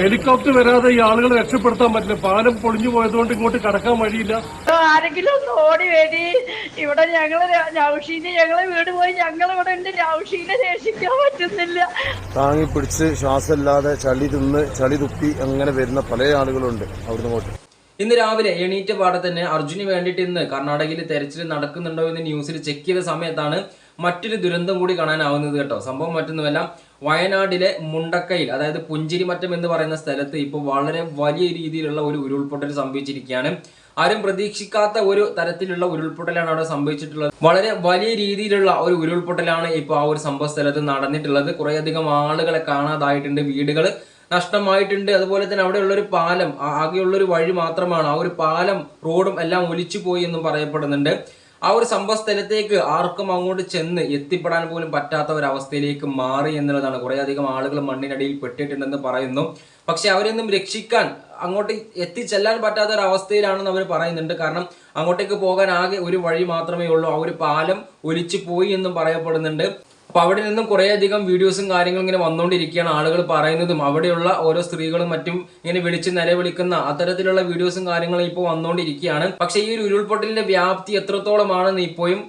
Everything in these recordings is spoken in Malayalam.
ഹെലികോപ്റ്റർ വരാതെ ഈ ആളുകളെ രക്ഷപ്പെടുത്താൻ പറ്റില്ല. പാലം പൊളിഞ്ഞു പോയതുകൊണ്ട് ഇങ്ങോട്ട് കടക്കാൻ വഴിയില്ല. ആരെങ്കിലും ഒന്ന് ഓടി വേണ്ടി ഇവിടെ ഞങ്ങൾ നൗഷീന് ഞങ്ങളെ വീട് പോയി ഞങ്ങൾ ഇവിടെ ഉണ്ട്. നൗഷീനെ രക്ഷിക്കാൻ പറ്റുന്നില്ല. താങ്ങി പിടിച്ച് ശ്വാസമില്ലാതെ ചളി തിന്ന് ചളി തുപ്പി അങ്ങനെ വരുന്ന പല ആളുകളുണ്ട് അവിടുന്ന് ഇങ്ങോട്ട്. ഇന്ന് രാവിലെ എണീറ്റ പാടെ തന്നെ അർജുന് വേണ്ടിയിട്ട് ഇന്ന് കർണാടകയിൽ തെരച്ചിൽ നടക്കുന്നുണ്ടോ എന്ന് ന്യൂസിൽ ചെക്ക് ചെയ്ത സമയത്താണ് മറ്റൊരു ദുരന്തം കൂടി കാണാനാവുന്നത് കേട്ടോ. സംഭവം മറ്റൊന്നുമല്ല വയനാടിലെ മുണ്ടക്കയിൽ അതായത് പുഞ്ചിരിമറ്റം എന്ന് പറയുന്ന സ്ഥലത്ത് ഇപ്പോൾ വളരെ വലിയ രീതിയിലുള്ള ഒരു ഉരുൾപൊട്ടൽ സംഭവിച്ചിരിക്കുകയാണ്. ആരും പ്രതീക്ഷിക്കാത്ത ഒരു തരത്തിലുള്ള ഉരുൾപൊട്ടലാണ് അവിടെ സംഭവിച്ചിട്ടുള്ളത്. വളരെ വലിയ രീതിയിലുള്ള ഒരു ഉരുൾപൊട്ടലാണ് ഇപ്പോൾ ആ ഒരു സംഭവ സ്ഥലത്ത് നടന്നിട്ടുള്ളത്. കുറേയധികം ആളുകളെ കാണാതായിട്ടുണ്ട് വീടുകൾ നഷ്ടമായിട്ടുണ്ട്. അതുപോലെ തന്നെ അവിടെയുള്ളൊരു പാലം ആകെയുള്ളൊരു വഴി മാത്രമാണ്. ആ ഒരു പാലം റോഡും എല്ലാം ഒലിച്ചു പോയി എന്നും പറയപ്പെടുന്നുണ്ട്. ആ ഒരു സംഭവ സ്ഥലത്തേക്ക് ആർക്കും അങ്ങോട്ട് ചെന്ന് എത്തിപ്പെടാൻ പോലും പറ്റാത്ത ഒരു അവസ്ഥയിലേക്ക് മാറി എന്നുള്ളതാണ്. കുറേയധികം ആളുകൾ മണ്ണിനടിയിൽ പെട്ടിട്ടുണ്ടെന്ന് പറയുന്നു. പക്ഷെ അവരൊന്നും രക്ഷിക്കാൻ അങ്ങോട്ട് എത്തിച്ചെല്ലാൻ പറ്റാത്ത ഒരു അവസ്ഥയിലാണെന്ന് അവർ പറയുന്നുണ്ട്. കാരണം അങ്ങോട്ടേക്ക് പോകാൻ ആകെ ഒരു വഴി മാത്രമേ ഉള്ളൂ. ആ ഒരു പാലം ഒലിച്ചു പോയി എന്നും പറയപ്പെടുന്നുണ്ട്. അപ്പൊ അവിടെ നിന്നും കുറേയധികം വീഡിയോസും കാര്യങ്ങളും ഇങ്ങനെ വന്നുകൊണ്ടിരിക്കുകയാണ് ആളുകൾ പറയുന്നതും. അവിടെയുള്ള ഓരോ സ്ത്രീകളും മറ്റും ഇങ്ങനെ വിളിച്ച് നിലവിളിക്കുന്ന അത്തരത്തിലുള്ള വീഡിയോസും കാര്യങ്ങളും ഇപ്പോൾ വന്നുകൊണ്ടിരിക്കുകയാണ് പക്ഷേ ഈ ഒരു ഉരുൾപൊട്ടലിന്റെ വ്യാപ്തി എത്രത്തോളമാണെന്ന് ഇപ്പോഴും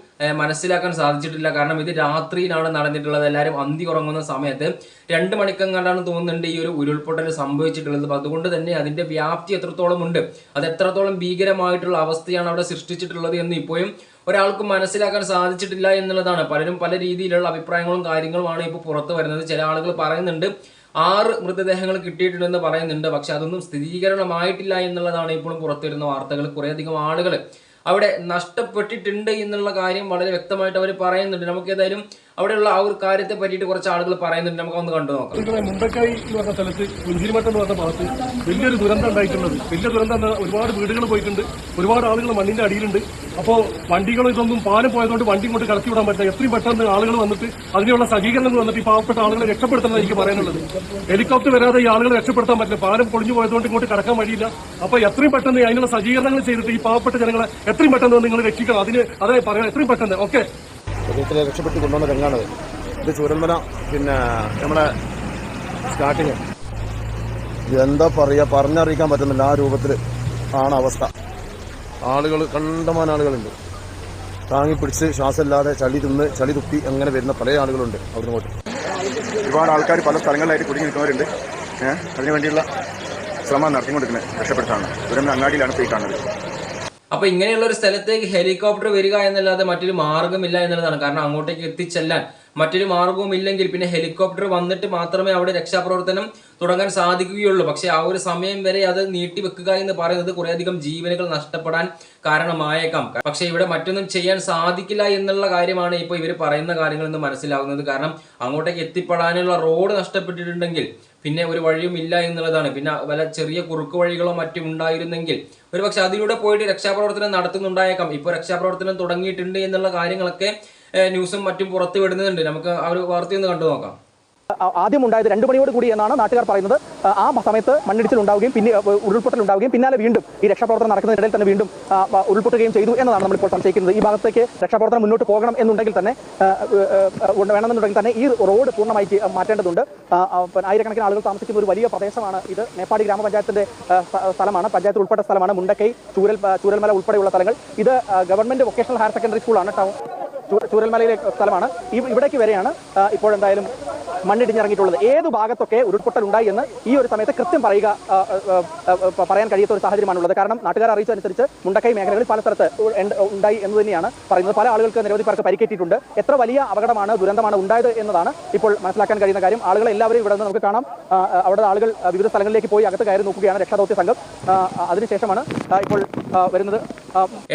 മനസ്സിലാക്കാൻ സാധിച്ചിട്ടില്ല. കാരണം ഇത് രാത്രിയിലാണ് നടന്നിട്ടുള്ളത്. എല്ലാവരും അന്തി ഉറങ്ങുന്ന സമയത്ത് രണ്ട് മണിക്കങ്ങാണ്ടാണ് തോന്നുന്നുണ്ട് ഈ ഒരു ഉരുൾപൊട്ടൽ സംഭവിച്ചിട്ടുള്ളത്. അപ്പൊ അതുകൊണ്ട് തന്നെ അതിന്റെ വ്യാപ്തി എത്രത്തോളം ഉണ്ട് അത് എത്രത്തോളം ഭീകരമായിട്ടുള്ള അവസ്ഥയാണ് അവിടെ സൃഷ്ടിച്ചിട്ടുള്ളത് എന്ന് ഇപ്പോഴും ഒരാൾക്കും മനസ്സിലാക്കാൻ സാധിച്ചിട്ടില്ല എന്നുള്ളതാണ്. പലരും പല രീതിയിലുള്ള അഭിപ്രായങ്ങളും കാര്യങ്ങളുമാണ് ഇപ്പോൾ പുറത്തു വരുന്നത്. ചില ആളുകൾ പറയുന്നുണ്ട് ആറ് മൃതദേഹങ്ങൾ കിട്ടിയിട്ടുണ്ടെന്ന് പറയുന്നുണ്ട്. പക്ഷെ അതൊന്നും സ്ഥിരീകരണമായിട്ടില്ല എന്നുള്ളതാണ് ഇപ്പോഴും പുറത്തു വരുന്ന വാർത്തകൾ. കുറേയധികം ആളുകൾ അവിടെ നഷ്ടപ്പെട്ടിട്ടുണ്ട് എന്നുള്ള കാര്യം വളരെ വ്യക്തമായിട്ട് അവർ പറയുന്നുണ്ട്. നമുക്ക് ഏതായാലും അവിടെയുള്ള ആ ഒരു കാര്യത്തെ പറ്റിയിട്ട് കുറച്ച് ആളുകൾ പറയുന്നുണ്ട്. നമുക്ക് ഒന്ന് കണ്ടു നോക്കാം. മുണ്ടക്കായി എന്ന് പറഞ്ഞ സ്ഥലത്ത് പുഞ്ചിരിമട്ടം എന്ന് പറഞ്ഞ ഭാഗത്ത് വലിയൊരു ദുരന്തം ഉണ്ടായിട്ടുള്ളത്. വലിയ ദുരന്തം ഒരുപാട് വീടുകൾ പോയിട്ടുണ്ട്. ഒരുപാട് ആളുകൾ മണ്ണിന്റെ അടിയിലുണ്ട്. അപ്പോൾ വണ്ടികളും ഇതൊന്നും പാലം പോയതുകൊണ്ട് വണ്ടി ഇങ്ങോട്ട് കടത്തി വിടാൻ പറ്റില്ല. എത്രയും പെട്ടെന്ന് ആളുകൾ വന്നിട്ട് അതിനുള്ള സജ്ജീകരണങ്ങൾ വന്നിട്ട് ഈ പാവപ്പെട്ട ആളുകളെ രക്ഷപ്പെടുത്തണം എനിക്ക് പറയാനുള്ളത്. ഹെലികോപ്റ്റർ വരാതെ ഈ ആളുകളെ രക്ഷപ്പെടുത്താൻ പറ്റില്ല. പാലം പൊളിഞ്ഞു പോയതുകൊണ്ട് ഇങ്ങോട്ട് കടക്കാൻ വഴിയില്ല. അപ്പോൾ എത്രയും പെട്ടെന്ന് അതിനുള്ള സജ്ജീകരണങ്ങൾ ചെയ്തിട്ട് ഈ പാവപ്പെട്ട ജനങ്ങളെ എത്രയും പെട്ടെന്ന് നിങ്ങൾ രക്ഷിക്കണം. അതിന് അതായത് പറയാം എത്രയും പെട്ടെന്ന്. ഓക്കെ? ഓരോരുത്തരെ രക്ഷപ്പെട്ട് കൊണ്ടുവന്ന രംഗാണത് ഇത് ചൂരന്മന പിന്നെ നമ്മുടെ സ്റ്റാർട്ടിങ്. എന്താ പറയുക പറഞ്ഞറിയിക്കാൻ പറ്റുന്നില്ല. ആ രൂപത്തിൽ ആണ് അവസ്ഥ. ആളുകൾ കണ്ടമാന ആളുകളുണ്ട്. താങ്ങിപ്പിടിച്ച് ശ്വാസമില്ലാതെ ചളി തിന്ന് ചളി തുപ്പി അങ്ങനെ വരുന്ന പല ആളുകളുണ്ട് അവിടുന്ന് പോയിട്ട് ഒരുപാട് ആൾക്കാർ പല സ്ഥലങ്ങളിലായിട്ട് കുടുങ്ങി നിൽക്കുന്നവരുണ്ട്. അതിനുവേണ്ടിയുള്ള ശ്രമം നടത്തിക്കൊണ്ടിരിക്കുന്നത്. രക്ഷപ്പെടുത്താണ് ദുരന്ത അങ്ങാടിയിലാണ് പോയി കാണുന്നത്. അപ്പൊ ഇങ്ങനെയുള്ള ഒരു സ്ഥലത്തേക്ക് ഹെലികോപ്റ്റർ വരിക എന്നല്ലാതെ മറ്റൊരു മാർഗമില്ല എന്നുള്ളതാണ്. കാരണം അങ്ങോട്ടേക്ക് എത്തിച്ചെല്ലാൻ മറ്റൊരു മാർഗവും ഇല്ലെങ്കിൽ പിന്നെ ഹെലികോപ്റ്റർ വന്നിട്ട് മാത്രമേ അവിടെ രക്ഷാപ്രവർത്തനം തുടങ്ങാൻ സാധിക്കുകയുള്ളൂ. പക്ഷെ ആ ഒരു സമയം വരെ അത് നീട്ടിവെക്കുക എന്ന് പറയുന്നത് കുറേയധികം ജീവനുകൾ നഷ്ടപ്പെടാൻ കാരണമായേക്കാം. പക്ഷെ ഇവിടെ മറ്റൊന്നും ചെയ്യാൻ സാധിക്കില്ല എന്നുള്ള കാര്യമാണ് ഇപ്പോൾ ഇവർ പറയുന്ന കാര്യങ്ങൾ എന്ന് മനസ്സിലാവുന്നത്. കാരണം അങ്ങോട്ടേക്ക് എത്തിപ്പെടാനുള്ള റോഡ് നഷ്ടപ്പെട്ടിട്ടുണ്ടെങ്കിൽ പിന്നെ ഒരു വഴിയും ഇല്ല എന്നുള്ളതാണ്. പിന്നെ വല്ല ചെറിയ കുറുക്ക് വഴികളോ മറ്റും ഉണ്ടായിരുന്നെങ്കിൽ ഒരു പക്ഷെ അതിലൂടെ പോയിട്ട് രക്ഷാപ്രവർത്തനം നടത്തുന്നുണ്ടായേക്കാം. ഇപ്പോൾ രക്ഷാപ്രവർത്തനം തുടങ്ങിയിട്ടുണ്ട് എന്നുള്ള കാര്യങ്ങളൊക്കെ ന്യൂസും മറ്റും പുറത്തു വിടുന്നുണ്ട് നമുക്ക് ആ ഒരു വാർത്തയൊന്ന് കണ്ടു നോക്കാം. ആദ്യം ഉണ്ടായത് രണ്ട് മണിയോട് കൂടി എന്നാണ് നാട്ടുകാർ പറയുന്നത്. ആ- സമയത്ത് മണ്ണിടിച്ചിൽ ഉണ്ടാവുകയും പിന്നെ ഉരുൾപൊട്ടൽ ഉണ്ടാവുകയും പിന്നാലെ വീണ്ടും ഈ രക്ഷാപ്രവർത്തനം നടക്കുന്നതിനിടയിൽ തന്നെ വീണ്ടും ഉരുൾപൊട്ടുകയും ചെയ്തു എന്നതാണ് നമ്മളിപ്പോൾ സംശയിക്കുന്നത്. ഈ ഭാഗത്തേക്ക് രക്ഷാപ്രവർത്തനം മുന്നോട്ട് പോകണം എന്നുണ്ടെങ്കിൽ തന്നെ വേണമെന്നുണ്ടെങ്കിൽ തന്നെ ഈ റോഡ് പൂർണമായി മാറ്റേണ്ടതുണ്ട്. ആയിരക്കണക്കിന് ആളുകൾ താമസിക്കുന്ന ഒരു വലിയ പ്രദേശമാണ് ഇത്. മേപ്പാടി ഗ്രാമപഞ്ചായത്തിന്റെ സ്ഥലമാണ്. പഞ്ചായത്തിൽ ഉൾപ്പെട്ട സ്ഥലമാണ് മുണ്ടക്കൈ ചൂരൽ ചൂരൽമല ഉൾപ്പെടെയുള്ള സ്ഥലങ്ങൾ. ഇത് ഗവൺമെന്റ് വൊക്കേഷണൽ ഹയർ സെക്കൻഡറി സ്കൂളാണ് ടൗൺ ചൂരൽമലയിലെ സ്ഥലമാണ്. ഇവിടേക്ക് വരെയാണ് ഇപ്പോഴെന്തായാലും മണ്ണിടിഞ്ഞിറങ്ങിയിട്ടുള്ളത്. ഏത് ഭാഗത്തൊക്കെ ഉരുൾപൊട്ടൽ ഉണ്ടായി എന്ന് ഈ ഒരു സമയത്ത് കൃത്യം പറയുക പറയാൻ കഴിയാത്ത ഒരു സാഹചര്യമാണുള്ളത്. കാരണം നാട്ടുകാർ അറിയിച്ചതനുസരിച്ച് മുണ്ടക്കൈ മേഖലകളിൽ പല സ്ഥലത്ത് ഉണ്ടായി എന്ന് തന്നെയാണ് പറയുന്നത്. പല ആളുകൾക്ക് നിരവധി പേർക്ക് പരിക്കേറ്റിട്ടുണ്ട്. എത്ര വലിയ അപകടമാണ് ദുരന്തമാണ് ഉണ്ടായത് എന്നതാണ് ഇപ്പോൾ മനസ്സിലാക്കാൻ കഴിയുന്ന കാര്യം. ആളുകൾ എല്ലാവരും ഇവിടെ നിന്ന് നമുക്ക് കാണാം. അവിടെ ആളുകൾ വിവിധ സ്ഥലങ്ങളിലേക്ക് പോയി അകത്ത് കയറി നോക്കുകയാണ് രക്ഷാദൗത്യ സംഘം. അതിനുശേഷമാണ് ഇപ്പോൾ വരുന്നത്.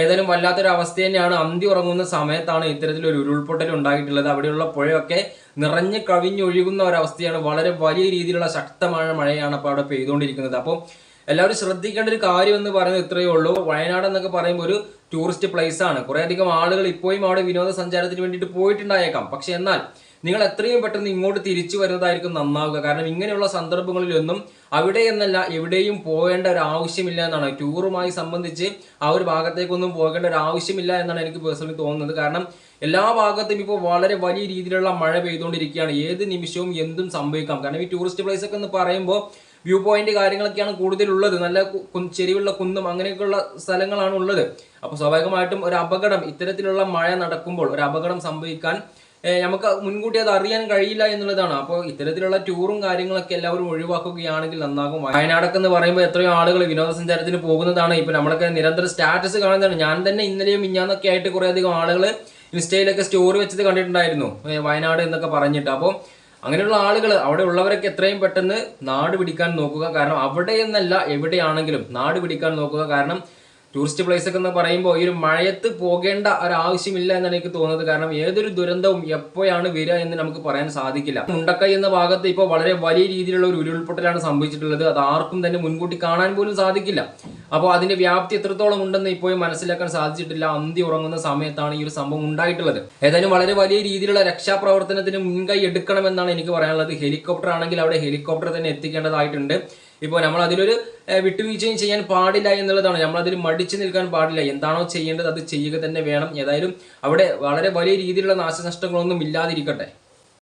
ഏതായാലും വല്ലാത്തൊരു അവസ്ഥ തന്നെയാണ്. അന്തി ഉറങ്ങുന്ന സമയത്താണ് ഇത്തരത്തിലൊരു ഉരുൾപൊട്ടൽ ഉണ്ടായിട്ടുള്ളത്. അവിടെയുള്ള പുഴയൊക്കെ നിറഞ്ഞ് കവിഞ്ഞൊഴുകുന്ന ഒരവസ്ഥയാണ് വളരെ വലിയ രീതിയിലുള്ള ശക്തമായ മഴയാണ് അപ്പോൾ അവിടെ പെയ്തുകൊണ്ടിരിക്കുന്നത്. അപ്പോൾ എല്ലാവരും ശ്രദ്ധിക്കേണ്ട ഒരു കാര്യം എന്ന് പറയുന്നത് ഇത്രയേ ഉള്ളൂ. വയനാട് എന്നൊക്കെ പറയുമ്പോൾ ഒരു ടൂറിസ്റ്റ് പ്ലേസ് ആണ്. കുറേയധികം ആളുകൾ ഇപ്പോഴും അവിടെ വിനോദസഞ്ചാരത്തിന് വേണ്ടിയിട്ട് പോയിട്ടുണ്ടായേക്കാം. പക്ഷെ എന്നാൽ നിങ്ങൾ എത്രയും പെട്ടെന്ന് ഇങ്ങോട്ട് തിരിച്ചു വരുന്നതായിരിക്കും നന്നാവുക. കാരണം ഇങ്ങനെയുള്ള സന്ദർഭങ്ങളിലൊന്നും അവിടെ എന്നല്ല എവിടെയും പോകേണ്ട ഒരു ആവശ്യമില്ല എന്നാണ്. ടൂറുമായി സംബന്ധിച്ച് ആ ഒരു ഭാഗത്തേക്കൊന്നും പോകേണ്ട ഒരു ആവശ്യമില്ല എന്നാണ് എനിക്ക് പേഴ്സണലി തോന്നുന്നത്. കാരണം എല്ലാ ഭാഗത്തും ഇപ്പോൾ വളരെ വലിയ രീതിയിലുള്ള മഴ പെയ്തുകൊണ്ടിരിക്കുകയാണ്. ഏത് നിമിഷവും എന്തും സംഭവിക്കാം. കാരണം ഈ ടൂറിസ്റ്റ് പ്ലേസ് ഒക്കെ എന്ന് പറയുമ്പോൾ വ്യൂ പോയിന്റ് കാര്യങ്ങളൊക്കെയാണ് കൂടുതലുള്ളത്. നല്ല ചെരിവുള്ള കുന്നും അങ്ങനെയൊക്കെയുള്ള സ്ഥലങ്ങളാണ് ഉള്ളത്. അപ്പോൾ സ്വാഭാവികമായിട്ടും ഒരു അപകടം ഇത്തരത്തിലുള്ള മഴ നടക്കുമ്പോൾ ഒരു അപകടം സംഭവിക്കാൻ നമുക്ക് മുൻകൂട്ടി അത് അറിയാൻ കഴിയില്ല എന്നുള്ളതാണ്. അപ്പോൾ ഇത്തരത്തിലുള്ള ടൂറും കാര്യങ്ങളൊക്കെ എല്ലാവരും ഒഴിവാക്കുകയാണെങ്കിൽ നന്നാകും. വയനാടൊക്കെ എന്ന് പറയുമ്പോൾ എത്രയോ ആളുകൾ വിനോദസഞ്ചാരത്തിന് പോകുന്നതാണ്. ഇപ്പൊ നമ്മളൊക്കെ നിരന്തരം സ്റ്റാറ്റസ് കാണുന്നതാണ്. ഞാൻ തന്നെ ഇന്നലെയും മിഞ്ഞാന്നൊക്കെ ആയിട്ട് കുറേയധികം ആളുകൾ ഇൻസ്റ്റയിലൊക്കെ സ്റ്റോറി വെച്ചത് കണ്ടിട്ടുണ്ടായിരുന്നു. വയനാട് എന്നൊക്കെ പറഞ്ഞിട്ട്. അപ്പോൾ അങ്ങനെയുള്ള ആളുകൾ അവിടെ ഉള്ളവരൊക്കെ എത്രയും പെട്ടെന്ന് നാട് പിടിക്കാൻ നോക്കുക. കാരണം അവിടെ എന്നല്ല എവിടെയാണെങ്കിലും നാട് പിടിക്കാൻ നോക്കുക. കാരണം ടൂറിസ്റ്റ് പ്ലേസ് ഒക്കെ എന്ന് പറയുമ്പോൾ ഈ ഒരു മഴയത്ത് പോകേണ്ട ഒരു ആവശ്യമില്ല എന്നാണ് എനിക്ക് തോന്നുന്നത്. കാരണം ഏതൊരു ദുരന്തവും എപ്പോഴാണ് വരിക എന്ന് നമുക്ക് പറയാൻ സാധിക്കില്ല. മുണ്ടക്കൈ എന്ന ഭാഗത്ത് ഇപ്പോൾ വളരെ വലിയ രീതിയിലുള്ള ഒരു ഉരുൾപൊട്ടലാണ് സംഭവിച്ചിട്ടുള്ളത്. അത് ആർക്കും തന്നെ മുൻകൂട്ടി കാണാൻ പോലും സാധിക്കില്ല. അപ്പോൾ അതിന്റെ വ്യാപ്തി എത്രത്തോളം ഉണ്ടെന്ന് ഇപ്പോഴും മനസ്സിലാക്കാൻ സാധിച്ചിട്ടില്ല. അന്തി ഉറങ്ങുന്ന സമയത്താണ് ഈ ഒരു സംഭവം ഉണ്ടായിട്ടുള്ളത്. ഏതായാലും വളരെ വലിയ രീതിയിലുള്ള രക്ഷാപ്രവർത്തനത്തിന് മുൻകൈ എടുക്കണമെന്നാണ് എനിക്ക് പറയാനുള്ളത്. ഹെലികോപ്റ്റർ ആണെങ്കിൽ അവിടെ ഹെലികോപ്റ്റർ തന്നെ എത്തിക്കേണ്ടതായിട്ടുണ്ട്. ഇപ്പോൾ നമ്മൾ അതിലൊരു വിട്ടുവീഴ്ചയും ചെയ്യാൻ പാടില്ല എന്നുള്ളതാണ്. നമ്മൾ അതിൽ മടിച്ചു നിൽക്കാൻ പാടില്ല. എന്താണോ ചെയ്യേണ്ടത് അത് ചെയ്യുക തന്നെ വേണം. ഏതായാലും അവിടെ വളരെ വലിയ രീതിയിലുള്ള നാശനഷ്ടങ്ങളൊന്നും ഇല്ലാതിരിക്കട്ടെ.